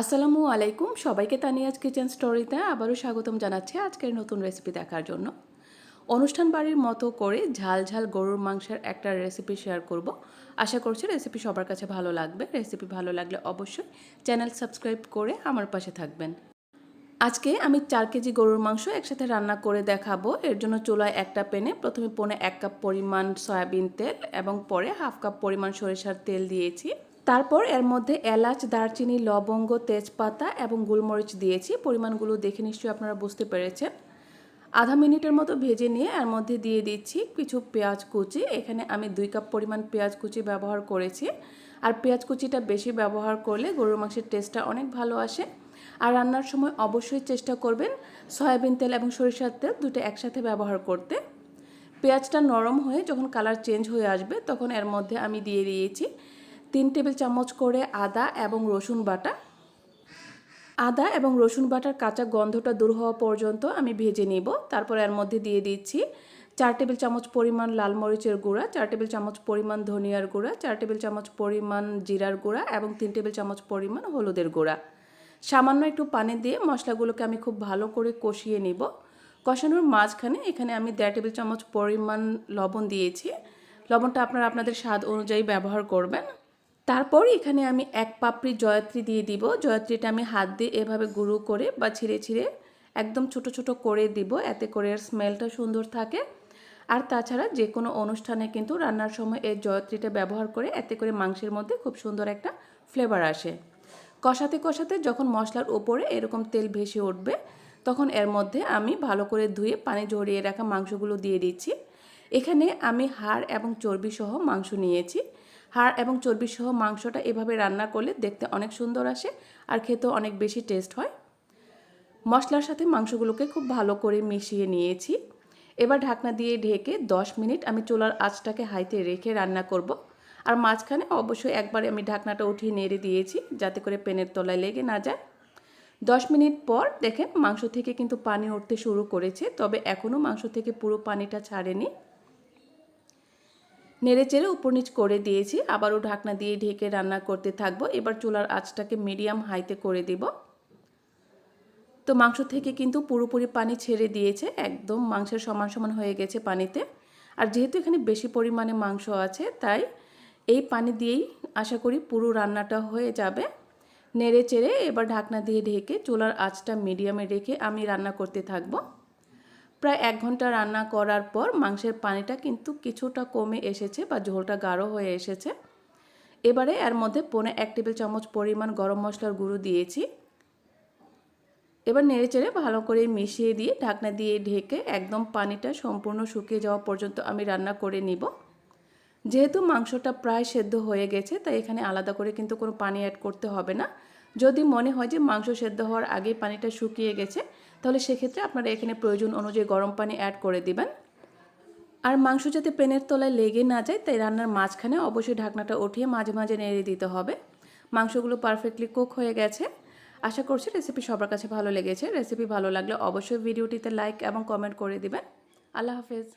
আসসালামু আলাইকুম। সবাইকে তানিয়াজ কিচেন স্টোরিতে আবারও স্বাগতম জানাচ্ছি আজকের নতুন রেসিপি দেখার জন্য। অনুষ্ঠান বাড়ির মতো করে ঝাল ঝাল গরুর মাংসের একটা রেসিপি শেয়ার করব। আশা করছি রেসিপি সবার কাছে ভালো লাগবে। রেসিপি ভালো লাগলে অবশ্যই চ্যানেল সাবস্ক্রাইব করে আমার পাশে থাকবেন। আজকে আমি চার কেজি গরুর মাংস একসাথে রান্না করে দেখাবো। এর জন্য চুলায় একটা প্যানে প্রথমে পনে এক কাপ পরিমাণ সয়াবিন তেল এবং পরে হাফ কাপ পরিমাণ সরিষার তেল দিয়েছি। তারপর এর মধ্যে এলাচ, দারচিনি, লবঙ্গ, তেজপাতা এবং গোলমরিচ দিয়েছি। পরিমাণগুলো দেখে নিশ্চয়ই আপনারা বুঝতে পেরেছেন। আধা মিনিটের মতো ভেজে নিয়ে এর মধ্যে দিয়ে দিচ্ছি কিছু পেঁয়াজ কুচি। এখানে আমি দুই কাপ পরিমাণ পেঁয়াজ কুচি ব্যবহার করেছি। আর পেঁয়াজ কুচিটা বেশি ব্যবহার করলে গরুর মাংসের টেস্টটা অনেক ভালো আসে। আর রান্নার সময় অবশ্যই চেষ্টা করবেন সয়াবিন তেল এবং সরিষার তেল দুটো একসাথে ব্যবহার করতে। পেঁয়াজটা নরম হয়ে যখন কালার চেঞ্জ হয়ে আসবে তখন এর মধ্যে আমি দিয়ে দিয়েছি তিন টেবিল চামচ করে আদা এবং রসুন বাটা। আদা এবং রসুন বাটার কাঁচা গন্ধটা দূর হওয়া পর্যন্ত আমি ভেজে নিব। তারপর এর মধ্যে দিয়ে দিচ্ছি চার টেবিল চামচ পরিমাণ লাল মরিচের গুঁড়া, চার টেবিল চামচ পরিমাণ ধনিয়ার গুঁড়া, চার টেবিল চামচ পরিমাণ জিরার গুঁড়া এবং তিন টেবিল চামচ পরিমাণ হলুদের গুঁড়া। সামান্য একটু পানি দিয়ে মশলাগুলোকে আমি খুব ভালো করে কষিয়ে নিব। কষানোর মাঝখানে এখানে আমি দেড় টেবিল চামচ পরিমাণ লবণ দিয়েছি। লবণটা আপনারা আপনাদের স্বাদ অনুযায়ী ব্যবহার করবেন। তারপর এখানে আমি এক পাপড়ি জয়ত্রী দিয়ে দিব। জয়ত্রীটা আমি হাত দিয়ে এভাবে গুঁড়ো করে বা ছিঁড়ে ছিঁড়ে একদম ছোট ছোট করে দিব, এতে করে এর স্মেলটা সুন্দর থাকে। আর তাছাড়া যে কোনো অনুষ্ঠানে কিন্তু রান্নার সময় এই জয়ত্রীটা ব্যবহার করে এতে করে মাংসের মধ্যে খুব সুন্দর একটা ফ্লেভার আসে। কষাতে কষাতে যখন মশলার ওপরে এরকম তেল ভেসে উঠবে, তখন এর মধ্যে আমি ভালো করে ধুয়ে পানি ঝরিয়ে রাখা মাংসগুলো দিয়ে দিচ্ছি। এখানে আমি হাড় এবং চর্বি সহ মাংস নিয়েছি। হাড় এবং চর্বি সহ মাংসটা এভাবে রান্না করলে দেখতে অনেক সুন্দর আসে আর খেতেও অনেক বেশি টেস্ট হয়। মশলার সাথে মাংসগুলোকে খুব ভালো করে মিশিয়ে নিয়েছি। এবার ঢাকনা দিয়ে ঢেকে 10 মিনিট আমি চুলার আঁচটাকে হাইতে রেখে রান্না করব। আর মাঝখানে অবশ্যই একবারে আমি ঢাকনাটা উঠিয়ে নেড়ে দিয়েছি যাতে করে পেনের তলায় লেগে না যায়। দশ মিনিট পর দেখেন মাংস থেকে কিন্তু পানি উঠতে শুরু করেছে, তবে এখনও মাংস থেকে পুরো পানিটা ছাড়েনি। নেড়ে চেড়ে উপর নিচ করে দিয়েছি। আবারও ঢাকনা দিয়ে ঢেকে রান্না করতে থাকব। এবার চুলার আঁচটাকে মিডিয়াম হাইতে করে দিব। তো মাংস থেকে কিন্তু পুরোপুরি পানি ছেড়ে দিয়েছে। একদম মাংসের সমান সমান হয়ে গেছে পানিতে। আর যেহেতু এখানে বেশি পরিমাণে মাংস আছে, তাই এই পানি দিয়েই আশা করি পুরো রান্নাটা হয়ে যাবে। নেড়ে চেড়ে এবার ঢাকনা দিয়ে ঢেকে চুলার আঁচটা মিডিয়ামে রেখে আমি রান্না করতে থাকব। প্রায় এক ঘণ্টা রান্না করার পর মাংসের পানিটা কিন্তু কিছুটা কমে এসেছে বা ঝোলটা গাঢ় হয়ে এসেছে। এবারে এর মধ্যে পনে এক টেবিল চামচ পরিমাণ গরম মশলার গুঁড়ো দিয়েছি। এবার নেড়ে চেড়ে ভালো করে মিশিয়ে দিয়ে ঢাকনা দিয়ে ঢেকে একদম পানিটা সম্পূর্ণ শুকিয়ে যাওয়া পর্যন্ত আমি রান্না করে নিব। যেহেতু মাংসটা প্রায় সেদ্ধ হয়ে গেছে, তাই এখানে আলাদা করে কিন্তু কোনো পানি অ্যাড করতে হবে না। যদি মনে হয় যে মাংস সেদ্ধ হওয়ার আগেই পানিটা শুকিয়ে গেছে তাহলে সেক্ষেত্রে আপনারা এখানে প্রয়োজন অনুযায়ী গরম পানি অ্যাড করে দিবেন। আর মাংস যাতে পেনের তলায় লেগে না যায়, তাই রান্নার মাঝখানে অবশ্যই ঢাকনাটা উঠিয়ে মাঝে মাঝে নেড়ে দিতে হবে। মাংসগুলো পারফেক্টলি কুক হয়ে গেছে। আশা করছি রেসিপি সবার কাছে ভালো লেগেছে। রেসিপি ভালো লাগলে অবশ্যই ভিডিওটিতে লাইক এবং কমেন্ট করে দিবেন। আল্লাহ হাফেজ।